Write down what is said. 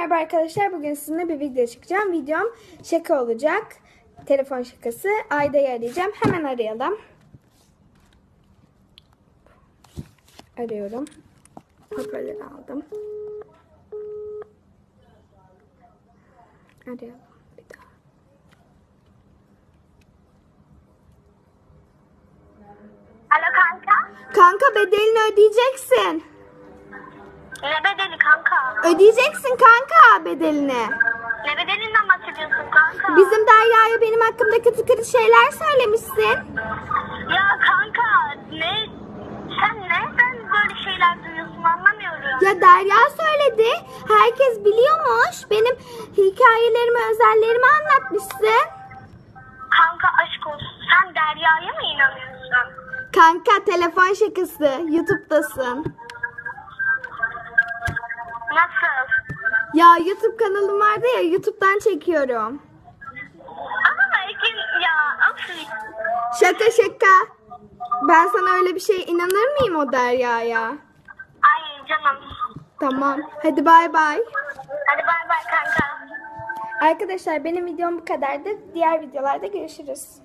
merhaba arkadaşlar. Bugün sizinle bir video çekeceğim. Videom şaka olacak. Telefon şakası. Ayda'yı arayacağım. Hemen arayalım. Arıyorum. Hoparlörü aldım. Arayalım bir daha. Alo kanka. Kanka bedelini ödeyeceksin. Kanka? Ödeyeceksin kanka bedelini. Ne bedelinden bahsediyorsun kanka? Bizim Derya'ya benim hakkımda kötü kötü şeyler söylemişsin. Ya kanka ne? Sen nereden böyle şeyler duyuyorsun anlamıyorum. Ya Derya söyledi. Herkes biliyormuş. Benim hikayelerimi, özellerimi anlatmışsın. Kanka aşk olsun. Sen Derya'ya mı inanıyorsun? Kanka telefon şakası. YouTube'dasın. Nasıl? Ya YouTube kanalım vardı ya YouTube'dan çekiyorum. Ama belki ya of. Şaka şaka. Ben sana öyle bir şey inanır mıyım o Derya'ya? Ay canım. Tamam. Hadi bay bay. Hadi bay bay kanka. Arkadaşlar benim videom bu kadardı. Diğer videolarda görüşürüz.